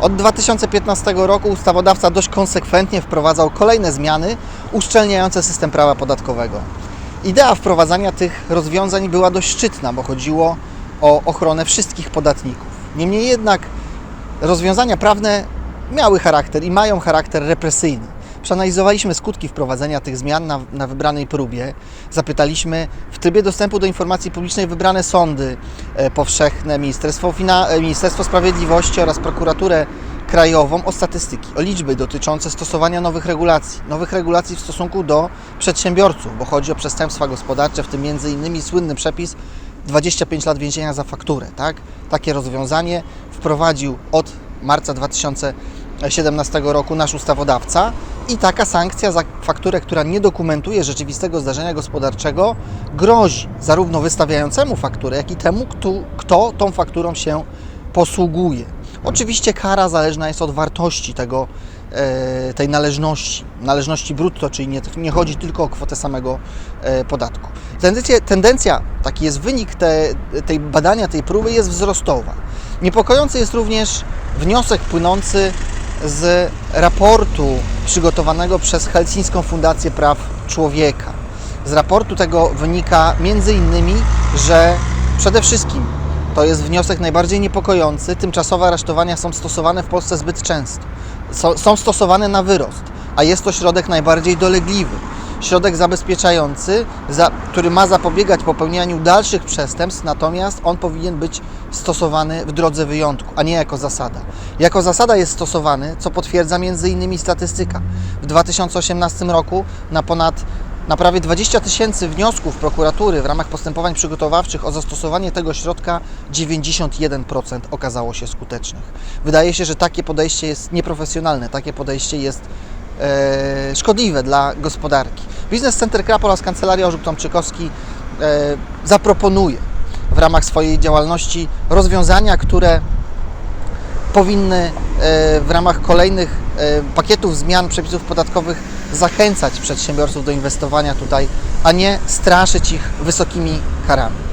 Od 2015 roku ustawodawca dość konsekwentnie wprowadzał kolejne zmiany uszczelniające system prawa podatkowego. Idea wprowadzania tych rozwiązań była dość szczytna, bo chodziło o ochronę wszystkich podatników. Niemniej jednak rozwiązania prawne miały charakter i mają charakter represyjny. Przeanalizowaliśmy skutki wprowadzenia tych zmian na, na wybranej próbie. Zapytaliśmy w trybie dostępu do informacji publicznej wybrane sądy e, powszechne, Ministerstwo, Fina- e, Ministerstwo Sprawiedliwości oraz prokuraturę krajową o statystyki, o liczby dotyczące stosowania nowych regulacji. Nowych regulacji w stosunku do przedsiębiorców, bo chodzi o przestępstwa gospodarcze, w tym między innymi słynny przepis 25 lat więzienia za fakturę. Tak? Takie rozwiązanie wprowadził od marca 2017 roku nasz ustawodawca i taka sankcja za fakturę, która nie dokumentuje rzeczywistego zdarzenia gospodarczego, grozi zarówno wystawiającemu fakturę, jak i temu, kto, kto tą fakturą się posługuje. Oczywiście kara zależna jest od wartości tego, e, tej należności, należności brutto, czyli nie, nie chodzi tylko o kwotę samego e, podatku. Tendencja, tendencja, taki jest wynik te, tej badania, tej próby, jest wzrostowa. Niepokojący jest również wniosek płynący z raportu przygotowanego przez Helsińską Fundację Praw Człowieka. Z raportu tego wynika między innymi, że przede wszystkim to jest wniosek najbardziej niepokojący. Tymczasowe aresztowania są stosowane w Polsce zbyt często. Są, stosowane na wyrost, a jest to środek najbardziej dolegliwy. Środek zabezpieczający, za, który ma zapobiegać popełnianiu dalszych przestępstw, natomiast on powinien być stosowany w drodze wyjątku, a nie jako zasada. Jako zasada jest stosowany, co potwierdza m.in. statystyka. W 2018 roku na ponad na prawie 20 tysięcy wniosków prokuratury w ramach postępowań przygotowawczych o zastosowanie tego środka 91% okazało się skutecznych. Wydaje się, że takie podejście jest nieprofesjonalne, takie podejście jest szkodliwe dla gospodarki. Biznes Center Krap oraz Kancelaria Orzuk Tomczykowski e, zaproponuje w ramach swojej działalności rozwiązania, które powinny e, w ramach kolejnych e, pakietów zmian przepisów podatkowych zachęcać przedsiębiorców do inwestowania tutaj, a nie straszyć ich wysokimi karami.